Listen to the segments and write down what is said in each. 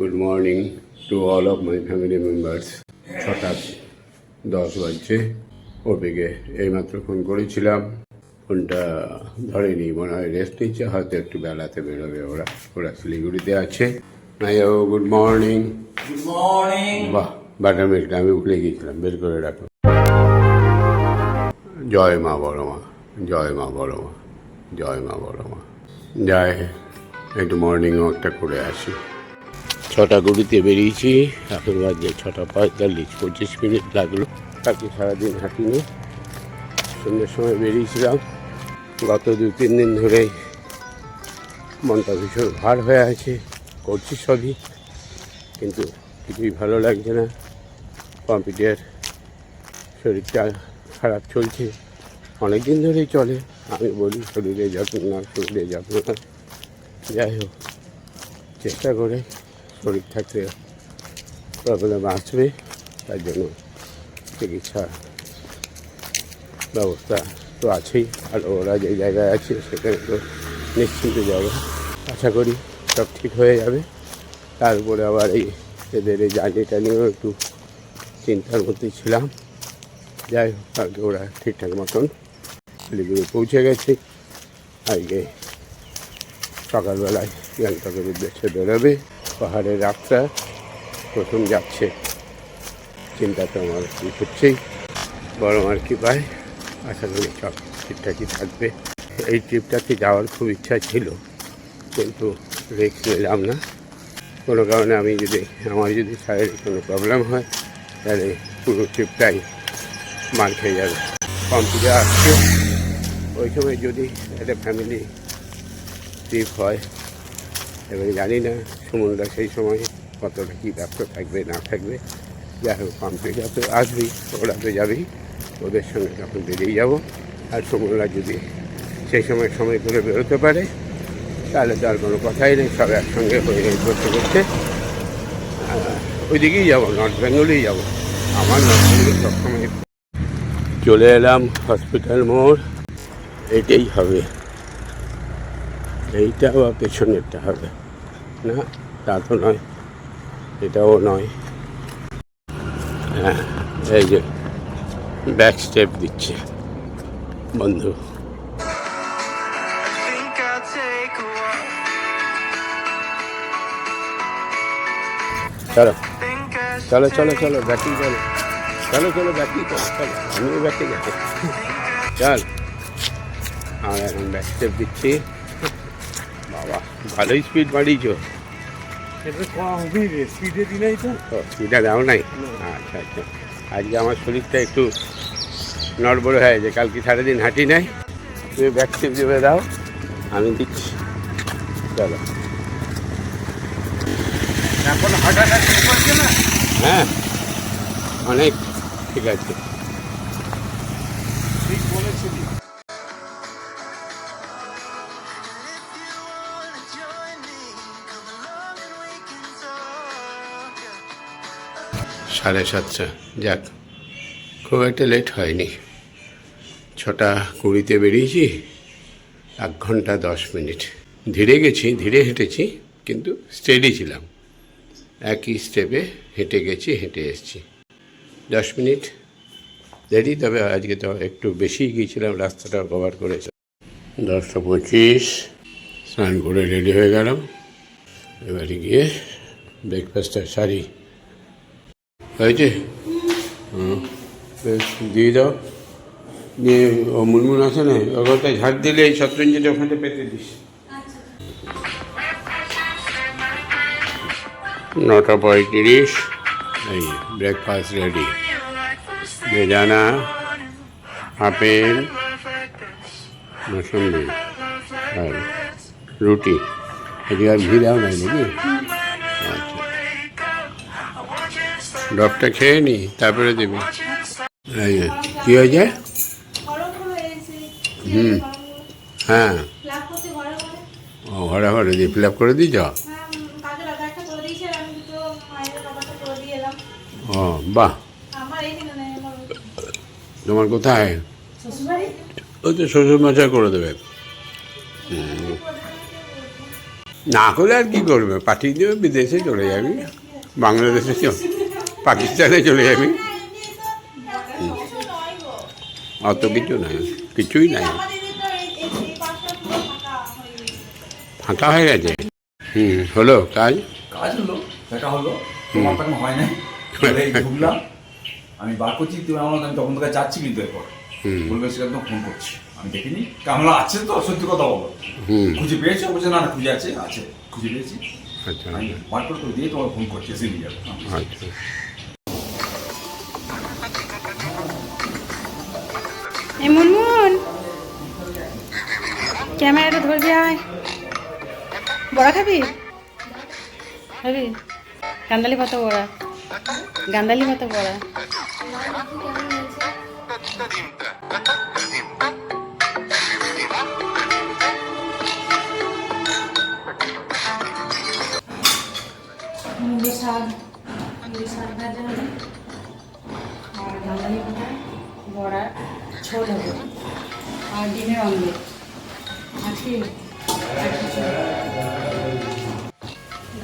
Good morning to all of my family members ছটা দশ বাজছে। ওপিকে এইমাত্র ফোন করেছিলাম। ফোনটা ধরেনি মনে হয় রেস্ট নিচ্ছে হয়তো একটু বেলাতে বেরোবে ওরা। ওরা শিলিগুড়িতে আছে। নাইও গুড মর্নিং গুড মর্নিং বাহ বাটার মিল্কটা আমি ভুলে গিয়েছিলাম বের করে রাখো। জয় মা বড় মা জয় মা বড় মা জয় মা বড় মা যাই একটু মর্নিং ওয়াকটা করে আসি। ছটা কুড়িতে বেরিয়েছি। এখন বাজে ছটা পঁয়তাল্লিশ, পঁচিশ মিনিট লাগল। তাকে সারাদিন হাঁটিনি। সন্ধ্যের সময় বেরিয়েছিলাম। গত দু তিন দিন ধরে মনটা ভীষণ ভার হয়ে আছে। করছি সবই, কিন্তু কিছুই ভালো লাগছে না। কম্পিউটার শরীরটা খারাপ চলছে। অনেক দিন ধরেই চলে। আমি বলি, শরীরে যত্ন না, শরীরে যত্ন না। যাই হোক, চেষ্টা করে শরীর থাকতে প্রবলেম আসবে তার জন্য চিকিৎসা ব্যবস্থা তো আছেই, আর ওরা যে জায়গায় আছে সেখানে তো নিশ্চিন্ত যাবে। আশা করি সব ঠিক হয়ে যাবে। তারপরে আবার এই এদের এই জার্নিটা নিয়েও একটু চিন্তার মধ্যে ছিলাম। যাই হোক, কালকে ওরা ঠিকঠাক মতন শিলিগুড়ি পৌঁছে গেছে। আজকে সকালবেলায় গ্যাংটকের উদ্দেশ্যে বেরোবে। পাহাড়ের রাস্তা প্রথম যাচ্ছে। চিন্তা তো আমার হচ্ছেই। বড় মার কি পায় আশা করি সব ঠিকঠাকই থাকবে। এই ট্রিপটাতে যাওয়ার খুব ইচ্ছা ছিল, কিন্তু রিস্ক নিলাম না। কোনো কারণে আমি যদি, আমার যদি শারীরিক কোনো প্রবলেম হয়, তাহলে পুরো ট্রিপটাই মার খেয়ে যাবে। কম্পিউটার আসছে। ওই সময় যদি একটা ফ্যামিলি ট্রিপ হয় এবারে জানি না সুমনরা সেই সময় কতটা কী ব্যস্ত থাকবে, না থাকবে। যাই হোক কম্পিউটার তো আসবি, ওরা তো যাবেই। ওদের সঙ্গে তখন বেরিয়ে যাব, আর সুমনরা যদি সেই সময় সময় করে বেরোতে পারে, তাহলে তো আর কোনো কথাই নেই, সব একসঙ্গে হয়ে করতে করতে ওইদিকেই যাব, নর্থ বেঙ্গলেই যাব। আমার নর্থ বেঙ্গল সবসময় চলে এলাম হসপিটাল মোড়, এটাই হবে। এইটা বা পেছনেরটা হবে। না তা তো নয়, এটাও নয়। হ্যাঁ এই যে ব্যাক স্টেপ দিচ্ছে, বন্ধু. চলো চলো চলো চলো ব্যাকিং চলো। চলো চলো ব্যাকিং চলো চলো, আমিও ব্যাকে যাব চল। আমরা এখন ব্যাক স্টেপ দিচ্ছি। বাবা। ভালোই স্পিড বাড়িয়েছো। কম স্পিডে দাও নাই? আচ্ছা আচ্ছা। আজকে আমার শরীরটা একটু নড়বড়ে হয়ে যে কালকে সারাদিন হাঁটি নাই। তুমি স্টেপ দেবে দাও আমি দিচ্ছি। চলো। এখন না? হ্যাঁ অনেক ঠিক আছে। সাড়ে সাতটা। যাক, খুব একটা লেট হয়নি। ছটা কুড়িতে বেরিয়েছি, এক ঘণ্টা দশ মিনিট। ধীরে গেছি, ধীরে হেঁটেছি, কিন্তু স্টেডি ছিলাম। একই স্টেপে হেঁটে গেছি, হেঁটে এসেছি। দশ মিনিট দেরি, তবে আজকে তো একটু বেশি গিয়েছিলাম রাস্তাটা কভার করেছে। দশটা পঁচিশ, স্নান করে রেডি হয়ে গেলাম। এবারে গিয়ে ব্রেকফাস্টটা সারি। হয়েছে হুম দিয়ে দাও দিয়ে ও মুনমুন আছে না ওখানটা ঝাড় দিলে এই শতরঞ্জিটা ওখানটা পেতে দিস নটা পঁয়ত্রিশ এই ব্রেকফাস্ট রেডি বেদানা আপেল মৌসম্বি আর রুটি এদিকে আর ঘি দাও নাই নাকি ডবটা খেয়ে নি, তারপরে দেবে। কি হয়েছে? হুম হ্যাঁ। ও ঘরে ঘরে দিয়ে ফিল আপ করে দিয়েছ? ও, বাহ। তোমার কোথায়? ওই তো শ্বশুর মশাই করে দেবে। না করে আর কি করবে? পাঠিয়ে দেবে, বিদেশে চলে যাবি। বাংলাদেশে চ- পাকিস্তানে চলে যাবি? হুম। অত কিছু নাই কিছুই নাই। ফাঁকা হয়ে গেছে? হুম হলো কাজ? কাজ হলো দেখা হলো। তোমার তো এখন হয় নাই। এবারে ঢুকলাম। আমি বার করছি তুমি আমার আমি তখন তোকে যাচ্ছি কিন্তু এরপর। হুম। বলবে সেটা একদম ফোন করছি। আমি দেখিনি। কামলা আছে তো সত্যি কথা বলো। হুম। খুঁজে পেয়েছ? বলছে না না খুঁজে আছে আছে। খুঁজে পেয়েছি। আচ্ছা আমি বার করে করে দিয়ে তোমার ফোন করছি এসে নিয়ে যাবে আচ্ছা। এই মুনমুন। ক্যামেরাটা ধরবি, আয়। বড়া খাবি? খাবি? গান্দালি পাতা বড়া। গান্দালি পাতা বড়া। শাক শাক ভাজা হবে আর গান্দালি পাতা বড়া হবে। আর ডিমের অমলেট। আজকে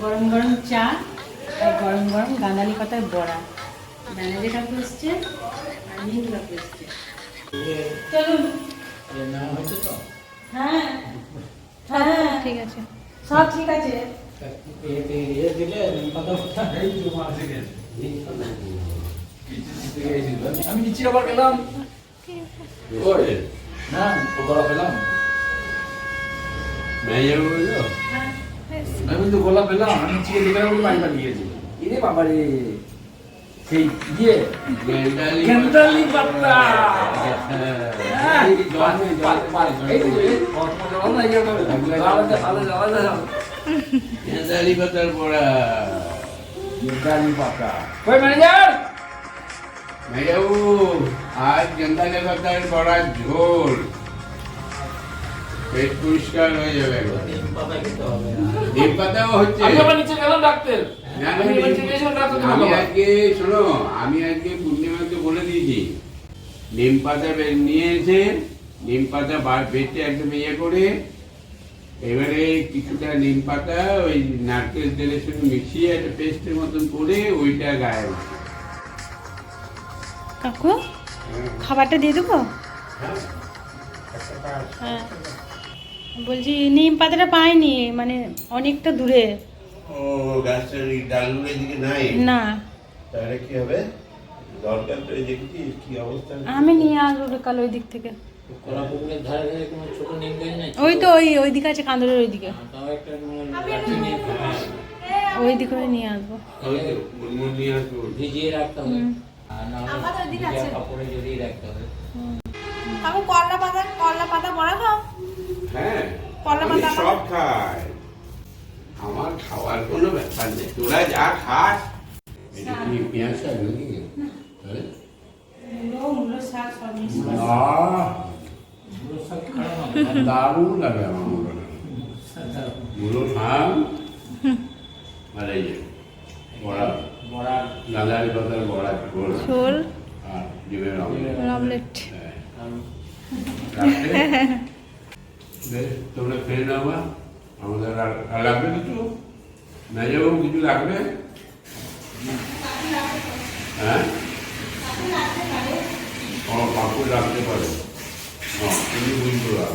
গরম গরম চা আর গরম গরম গাঁদালি পাতার বড়া। ব্যানার্জি এসছে আর কাকু এসছে। চলুন। হ্যাঁ। হ্যাঁ। ঠিক আছে। সব ঠিক আছে। আমি নিচে আবার গেলাম। না গোলা পেলাম হ্যাঁ আমি কিন্তু গোলা পেলাম আমি নিচে গেলাম বলে বাড়ি বাড়ি গিয়েছি এরে বাবা রে সেই ইয়ে গেন্দালি পাত্তা পাত- পাত- এই যে, কত মজা হলো না, এই যে, আলাদা, আলাদা, আলাদা। গেঁদালি পাতার বড়া গেন্দালি পাতা কই ম্যানেজার মেজাবু আজ গেঁদালি পাতার বড়া ঝোল পেট পরিষ্কার হয়ে যাবে। নিম পাতাও হচ্ছে আমি। আজকে শোনো আমি আজকে পূর্ণিমাকে বলে দিয়েছি নিম পাতা নিয়ে এসে নিম পাতা বার বেটে একদম ইয়ে করে এবারে কিছুটা নিম পাতা ওই নারকেল তেলের সঙ্গে মিশিয়ে একটা পেস্টের মতন করে ওইটা গায়ে। কাকু খাবারটা দিয়ে দেবো? হ্যাঁ। বলছি নিম পাতাটা পাইনি মানে অনেকটা দূরে। ও নাই? না। তাহলে কি হবে? দরকার তো এই দেখি কি অবস্থা? আমি নিয়ে আসব কাল ওই দিক থেকে। কলা পুকুরের ধারে ধারে কোনো ছোট নিম গাছ নাই? ওই তো ওই ওই দিকে আছে কান্দরের ওই দিকে ওই দিকে করে নিয়ে আসব। ওই তো মুনমুন নিয়ে আসব। ভিজিয়ে রাখতে হবে। আর না হলে ভিজা কাপড়ে জড়িয়ে রাখতে হবে আমি করলা পাতা করলা পাতা বড়া খাও। হ্যাঁ কলা পাতা সব খাই। আমার খাওয়ার কোনো ব্যাপার নেই। তোরা যা খাস। এটা কি পেঁয়াজ শাক নাকি? হ্যাঁ? দারুণ লাগে আমার মুলোটা মুলো শাক আর এই যে বড়া বড়া। গাঁদারি পাতার বড়া ঝোল। আর ডিমের অমলেট হ্যাঁ। বেশ, তোমরা খেয়ে নাও। আমাদের আর লাগবে কিছু? মেজাবাবু কিছু লাগবে? হ্যাঁ? ও পাঁপড় রাখতে পারে। ও তুমি বুঝতে পারো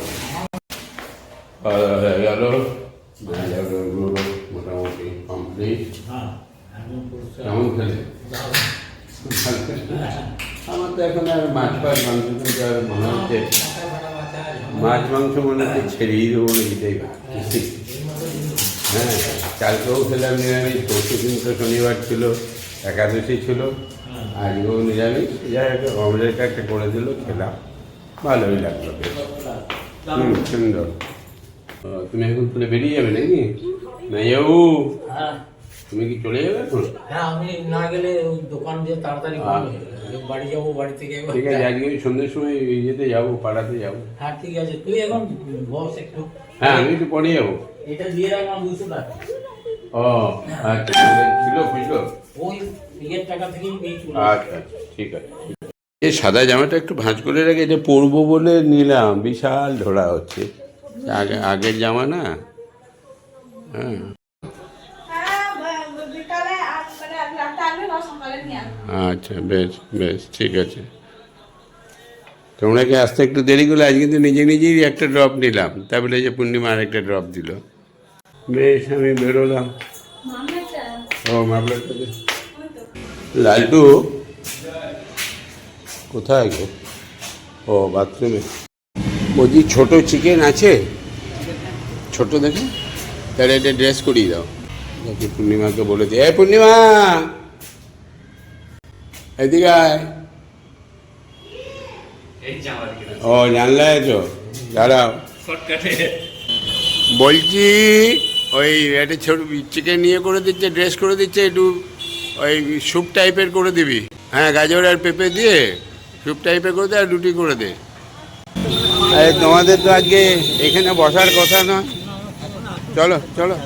খাওয়া দাওয়া হয়ে গেল মেজাবাবুগুলো মোটামুটি কমপ্লিট হ্যাঁ একদম পরিষ্কার কেমন খেলে আমার তো এখন আর মাছ ফাছ মাংস কিন্তু আর মনে হচ্ছে মাছ মাংস মনে হচ্ছে ছেড়েই দেবো না এটাই ভাবছি। হ্যাঁ কালকেও খেলাম নিরামিষ পরশু দিন তো শনিবার ছিল একাদশী ছিল আজকেও নিরামিষ। যাই হোক অমলেট একটা করে দিল খেলাম। ভালোই লাগল হুম সুন্দর। তুমি এখন তুলে বেরিয়ে যাবে নাকি? মেয়েও হ্যাঁ। তুমি কি চলে যাবে এখন? হ্যাঁ আমি না গেলে ওই দোকান দিয়ে তাড়াতাড়ি বন্ধ হয়ে যাবে। বাড়ি যাব বাড়ি থেকে ঠিক আছে আজকে ওই সন্ধ্যের সময় ইয়েতে যাব পাড়াতে যাব। হ্যাঁ ঠিক আছে। তুই এখন বস একটু। হ্যাঁ আমি একটু পরে যাব। এটা দিয়ে রাখলাম দুশো টাকা ও আচ্ছা ছিল খুঁজলো ওই ইয়ের টাকা থেকেই নিয়ে চলে আচ্ছা আচ্ছা ঠিক আছে। এই সাদা জামাটা একটু ভাঁজ করে রেখে এটা পরবো বলে নিলাম। বিশাল ঢোড়া হচ্ছে। আগে আগের জামা না? হ্যাঁ বিকালে আর মানে রাতে আসবে বা সকালে নিয়ে আসবে আচ্ছা বেশ বেশ, ঠিক আছে। তোমরা কি আসতে একটু দেরি করলে, আজ কিন্তু নিজে নিজেই একটা ড্রপ নিলাম। তারপরে যে পূর্ণিমা আর একটা ড্রপ দিল। বেশ, আমি বেরোলাম। ও মামলাটা দে। লালটু, কোথায় গো? ও, বাথরুমে। বলছি ছোট চিকেন আছে, ছোট দেখে, তাহলে এটা ড্রেস করিয়ে দাও। পূর্ণিমাকে বলে দিই পূর্ণিমা! এদিকে আয় ও জানলে তো দাঁড়াও। বলছি ওই একটা ছোট চিকেন নিয়ে করে দিচ্ছে ড্রেস করে দিচ্ছে একটু ওই স্যুপ টাইপের করে দিবি। হ্যাঁ গাজর আর পেঁপে দিয়ে স্যুপ টাইপের করে দে আর রুটি করে দে। আরে তোমাদের তো আজকে এখানে বসার কথা নয় চলো চলো।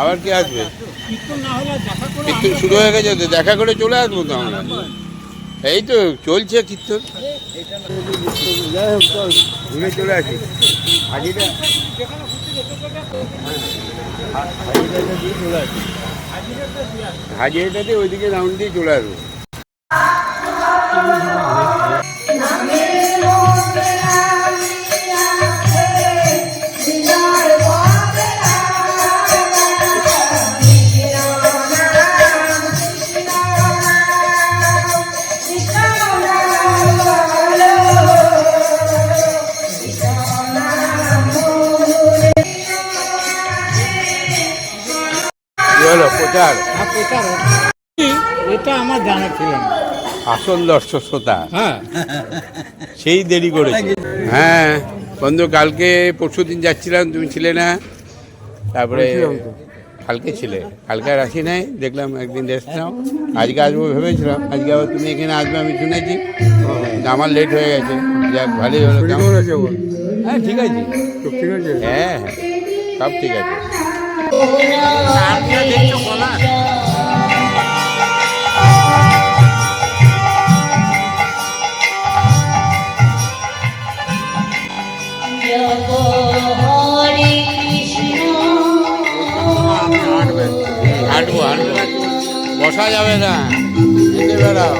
আবার কি আসবে? কীর্তন শুরু হয়ে গেছে তো দেখা করে চলে আসব তো আমরা এই তো চলছে কীর্তন। ঘুরে চলে আসি। হাজিটা হাজিরাটা দিয়ে ওইদিকে রাউন্ড দিয়ে চলে আসব। হলো প্রচার। এটা আমার জানা ছিল না। আসল দর্শক শ্রোতা হ্যাঁ। সেই দেরি করেছে। হ্যাঁ বন্ধু কালকে পরশু দিন যাচ্ছিলাম তুমি ছিলে না। তারপরে কালকে ছিলে। কালকে আর আসি নাই দেখলাম একদিন রেস্ট নাও। আজকে আসব ভেবেছিলাম আজকে আবার তুমি এখানে আসবে আমি শুনেছি। আমার লেট হয়ে গেছে। যাক ভালোই হলো কেমন? হ্যাঁ ঠিক আছে। ঠিক আছে? হ্যাঁ হ্যাঁ সব ঠিক আছে। হাঁটবে হাঁটবো হাঁটবো। বসা যাবে না। হেঁটে বেড়াও।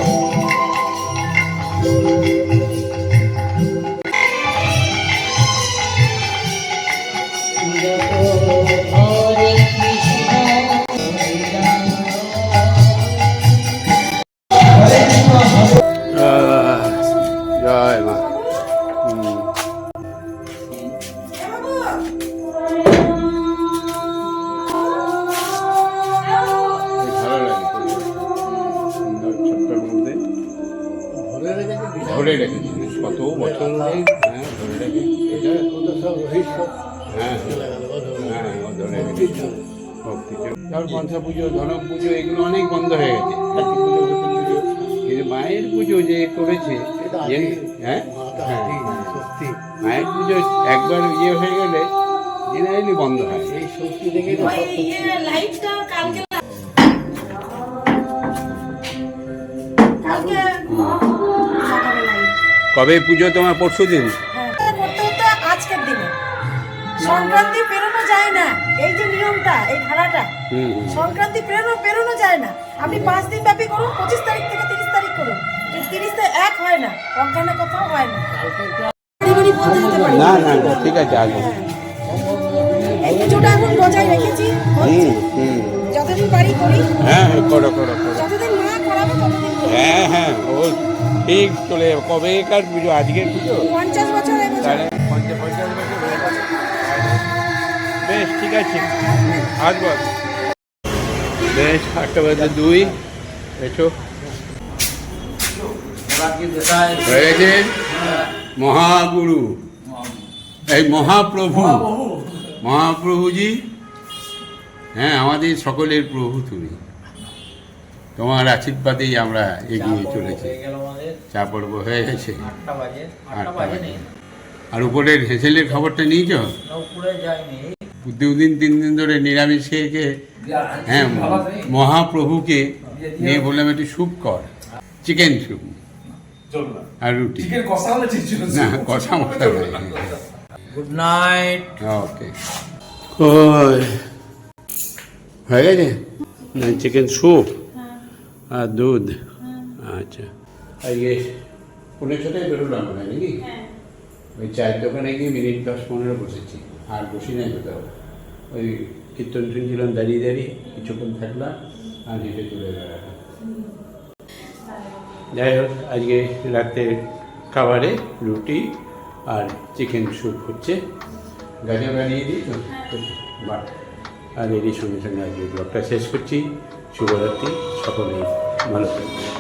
আহ, মনসা পুজো ধনক পুজো এগুলো অনেক বন্ধ হয়ে গেছে কিন্তু মায়ের পুজো যে করেছে হ্যাঁ হ্যাঁ মায়ের পুজো একবার ইয়ে হয়ে গেলে জেনারেলি বন্ধ হয় এই লাইট কবে পুজো তোমার পরশু দিন সংক্রান্তি পেরোনো যায় না। এই যে নিয়মটা এই ধারাটা। সংক্রান্তি পেরোনো পেরোনো যায় না। আপনি পাঁচ দিন ব্যাপী করুন পঁচিশ তারিখ থেকে তিরিশ তারিখ করুন। কিন্তু তিরিশে এক হয় না অজ্ঞানে কোথাও হয় না। না না না ঠিক আছে এই পুজোটা এখন বজায় রেখেছি যতদিন করি হ্যাঁ হ্যাঁ, করো করো করো। যতদিন না করাবো ততদিন হ্যাঁ হ্যাঁ ও ঠিক চলে যাবে। কবেকার পুজো? আজকের পুজো? পঞ্চাশ বছর পঞ্চাশ বছর ঠিক আছে। আসব বেশ আটটা বাজে দুই। এসো। হয়ে গেছে। মহাগুরু। এই মহাপ্রভু। মহাপ্রভুজি। হ্যাঁ আমাদের সকলের প্রভু তুমি। তোমার আশীর্বাদেই আমরা এগিয়ে চলেছি। চা পর্ব হয়ে গেছে। আর উপরের হেসেলের খবরটা নিয়েছ? দুদিন তিন দিন ধরে নিরামিষ খেয়ে খেয়ে হ্যাঁ মহাপ্রভুকে নিয়ে বললাম একটু স্যুপ কর চিকেন স্যুপ আর রুটি। না কষা মশলা গুড নাইট ওকে হয়ে গেছে? চিকেন স্যুপ আর দুধ। আচ্ছা। আজকে পুনে ছটায় বেরোলাম মনে হয়। নাকি ওই চায়ের দোকানে গিয়ে মিনিট দশ পনেরো বসেছি। আর বসি নাই কোথাও। ওই কীর্তন শুনছিলাম দাঁড়িয়ে দাঁড়িয়ে, কিছুক্ষণ থাকলাম, আর হেঁটে চলে বেড়ালাম যাই হোক, আজকে রাতে খাবারে রুটি আর চিকেন স্যুপ হচ্ছে। গাজর বানিয়ে দিই তো? বাহ। আর এরই সঙ্গে সঙ্গে আজকে ব্লগটা শেষ করছি। শুভরাত্রি, সকলেই ভালো থাকবে